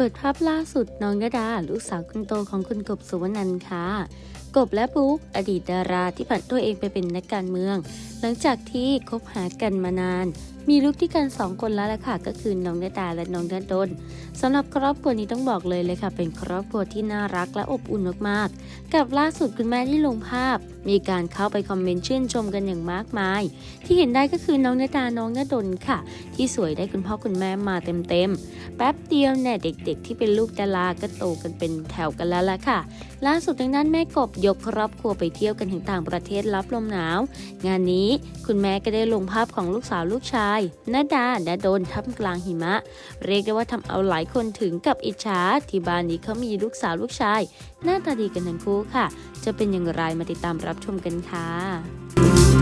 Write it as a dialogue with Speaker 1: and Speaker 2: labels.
Speaker 1: เปิดภาพล่าสุดน้องยดาลูกสาวคนโตของคุณกบสุวรรณันค่ะ กบและปุ๊กอดีตดาราที่ผันตัวเองไปเป็นนักการเมือง หลังจากที่คบหากันมานาน มีลูกที่กันสองคนแล้วล่ะค่ะ ก็คือน้องยดาและน้องยดนสำหรับครอบครัวนี้ต้องบอกเลยเลยค่ะ เป็นครอบครัวที่น่ารักและอบอุ่นมากๆ กับล่าสุดคุณแม่ที่ลงภาพ มีการเข้าไปคอมเมนต์ชื่นชมกันอย่างมากมาย ที่เห็นได้ก็คือน้องยดาน้องยดนค่ะ ที่สวยได้คุณพ่อคุณแม่มาเต็มๆแป๊บเดียวเนี่ยเด็ก ๆ ที่เป็นลูกดาราก็โตกันเป็นแถวกันแล้วล่ะค่ะล่าสุดทางด้านแม่กบยกครอบครัวไปเที่ยวกันถึงต่างประเทศรับลมหนาว งานนี้คุณแม่ก็ได้ลงภาพของลูกสาวลูกชายนาดาณโดนทับกลางหิมะ เรียกได้ว่าทำเอาหลายคนถึงกับอิจฉาที่บ้านนี้เขามีลูกสาวลูกชาย หน้าตาดีกันทั้งคู่ค่ะ จะเป็นอย่างไรมาติดตามรับชมกันค่ะ